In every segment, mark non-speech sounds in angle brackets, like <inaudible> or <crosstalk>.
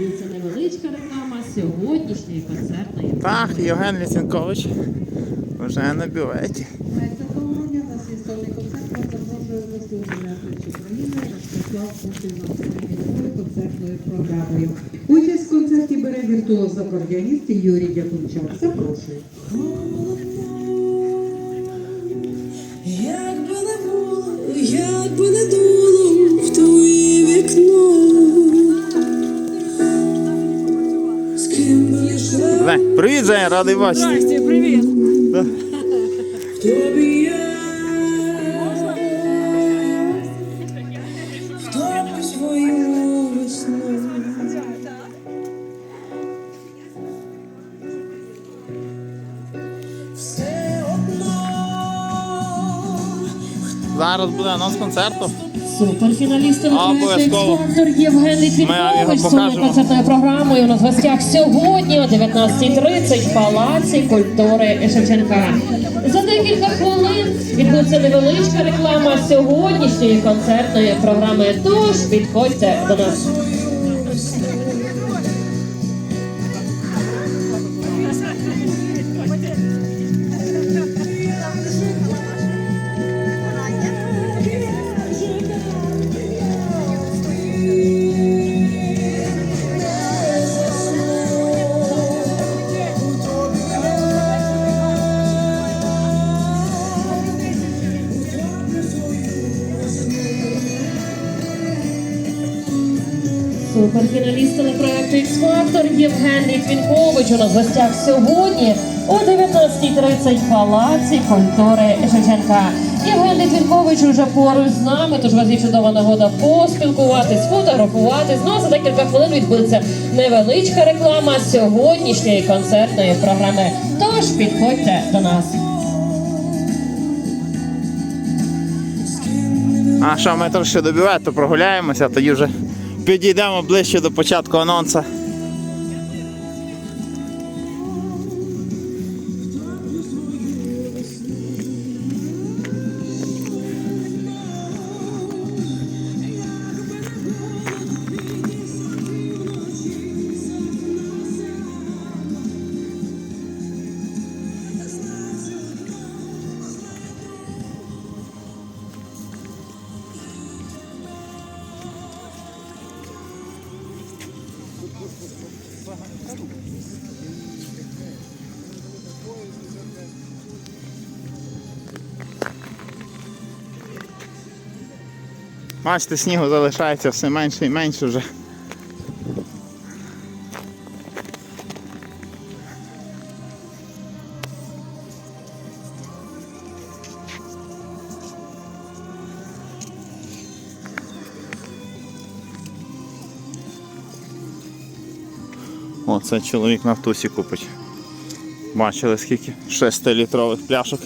відбудеться невеличка реклама сьогоднішньої концертної Так, Євген Лісенкович вже на бюветі. У нас є сольний концерт. Гості Управляючи України Ростислав Путін своєю концертною програмою. Участь в концерті бере віртуоз-акордіоніст Юрій Дякунчак. Запрошую. Привіт, Женя, радий бачити. Здрасте, привіт. Зараз буде анонс концерту. Суперфіналісти Обов'язково. спонсор Євген Ми його з концертною програмою. У нас в гостях сьогодні о 19.30 в Палаці культури Шевченка. За декілька хвилин відбудеться невеличка реклама сьогоднішньої концертної програми. Тож підходьте до нас. Суперфіналіст телепроекту X-Factor Євген Літвінкович у нас в гостях сьогодні о 19.30 в Палаці культури Шевченка. Євген Літвінкович уже поруч з нами, тож у вас є чудова нагода поспілкуватись, фотографуватись. Ну а за декілька хвилин відбудеться невеличка реклама сьогоднішньої концертної програми. Тож підходьте до нас. А що ми трошки до бювету прогуляємося, тоді вже підійдемо ближче до початку анонсу. Бачите, снігу залишається все менше і менше вже. О, це чоловік на автусі купить. Бачили скільки? 6-літрових пляшок.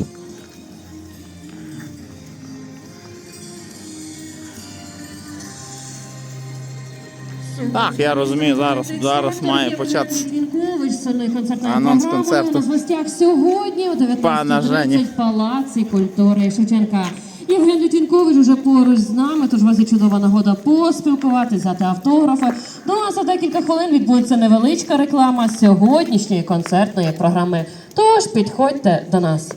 Так, я розумію, зараз, зараз має початися. Анонс концерту. Сьогодні о Пана Жені. 19.30 Палаці культури Шевченка. Євген Літвінкович уже поруч з нами, тож у вас є чудова нагода поспілкуватися, взяти автографи. Ну а за декілька хвилин відбудеться невеличка реклама сьогоднішньої концертної програми. Тож підходьте до нас.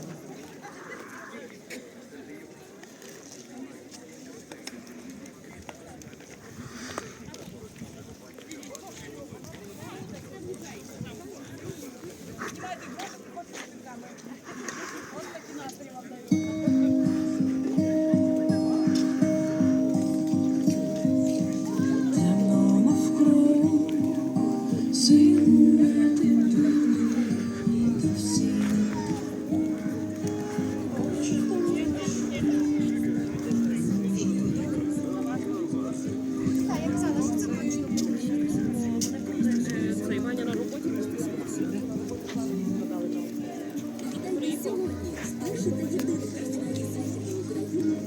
сьогодні вперше та єдине громадянське союзу України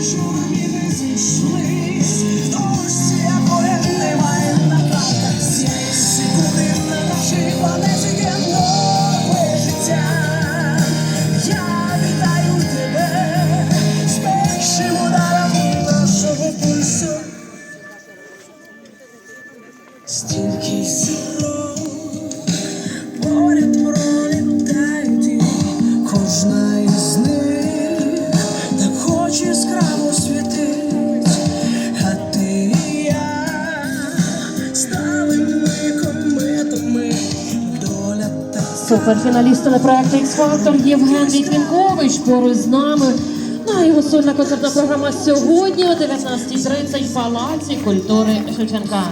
Sure. Стільки зірок поряд пролітають і кожна із них так хоч яскраво світить, а ти і я стали ми кометами, доля та Суперфіналіст телепроекту X-Factor Євген Літвінкович поруч з нами. Ну а його сольна концертна програма сьогодні о 19.30 в Палаці культури Шевченка.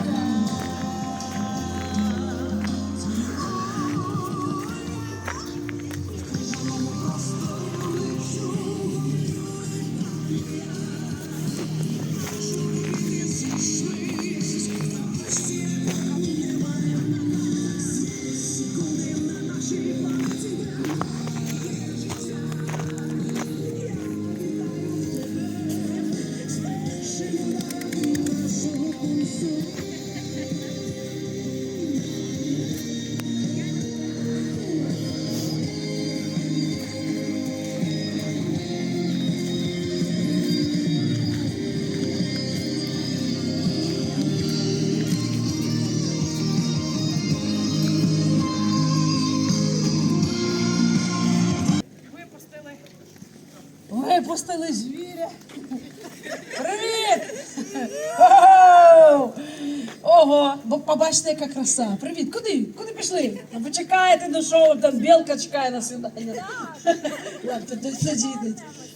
Бо побачите, яка краса. Привіт, куди? Куди пішли? Ну, почекайте, ну що ви, там білка чекає на сидіть.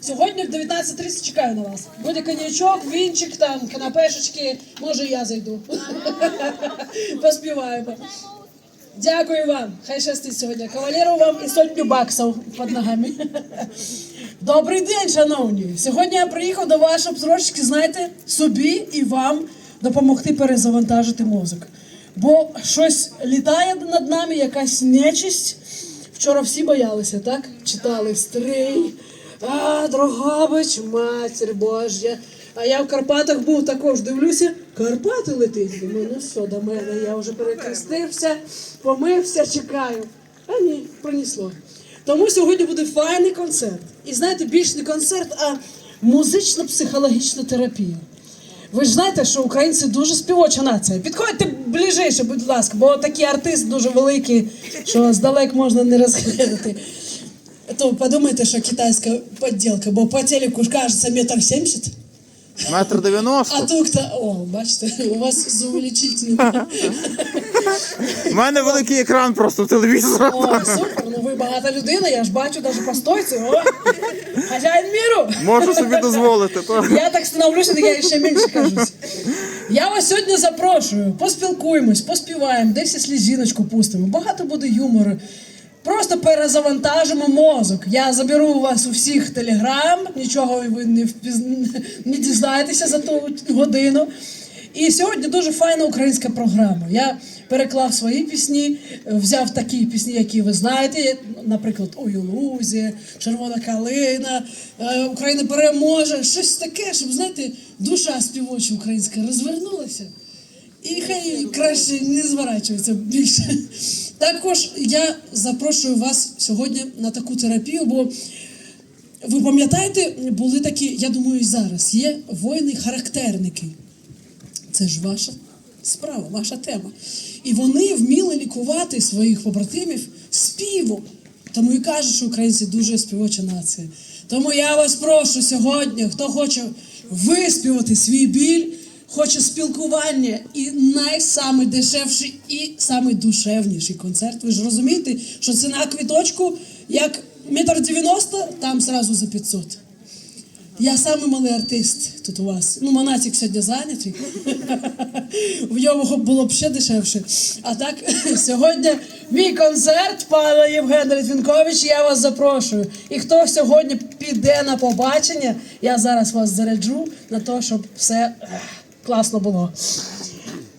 Сьогодні в 19.30 чекаю на вас. Буде коньячок, вінчик, там, канапешечки. Може, я зайду. Поспіваємо. Дякую вам. Хай щастить сьогодні. Кавалеру вам і сотню баксів під ногами. Добрий день, шановні. Сьогодні я приїхав до вас, щоб трошечки, знаєте, собі і вам допомогти перезавантажити мозок. Бо щось літає над нами, якась нечисть. Вчора всі боялися, так? Читали стрий. А, Дрогобич, матір Божя. А я в Карпатах був також, дивлюся, Карпати летить. Думаю, ну що до мене, я вже перекрестився, помився, чекаю. А ні, пронесло. Тому сьогодні буде файний концерт. І знаєте, більш не концерт, а музично-психологічна терапія. Ви ж знаєте, що українці дуже співоча нація. Підходьте ближче, будь ласка, бо такий артист дуже великий, що здалек можна не розглядати. То подумайте, що китайська подділка, бо по телеку кажеться метр сімдесят. Метр дев'яносто. А тут, о, бачите, у вас з увеличительним. <laughs> У мене великий екран просто в телевізорі. О, супер, ну багата людина, я ж бачу навіть по стойці. О, хазяїн міру. Можу собі дозволити. То. Я так становлюся, так я ще менше кажусь. Я вас сьогодні запрошую, поспілкуємось, поспіваємо, десь слізіночку пустимо. Багато буде юмору. Просто перезавантажимо мозок. Я заберу у вас у всіх телеграм, нічого ви не, впіз... не дізнаєтеся за ту годину. І сьогодні дуже файна українська програма. Я переклав свої пісні, взяв такі пісні, які ви знаєте, наприклад, «Ой, у Червона калина, е, Україна переможе. Щось таке, щоб знаєте, душа співоча українська розвернулася. І хай краще не зворачується більше. Також я запрошую вас сьогодні на таку терапію, бо ви пам'ятаєте, були такі, я думаю, і зараз є воїни-характерники. Це ж ваша справа, ваша тема. І вони вміли лікувати своїх побратимів співом. Тому і кажуть, що українці дуже співоча нація. Тому я вас прошу сьогодні, хто хоче виспівати свій біль, хоче спілкування і найсамий дешевший і самий душевніший концерт. Ви ж розумієте, що ціна квіточку як метр дев'яносто, там зразу за 500. Я самий малий артист тут у вас. Ну, Монатік сьогодні зайнятий. В ньому було б ще дешевше. А так, <laughs> сьогодні мій концерт, пане Євген Літвінкович, я вас запрошую. І хто сьогодні піде на побачення, я зараз вас заряджу на те, щоб все класно було.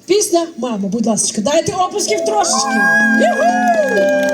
Пісня, мамо, будь ласка, дайте опусків трошечки. Юху!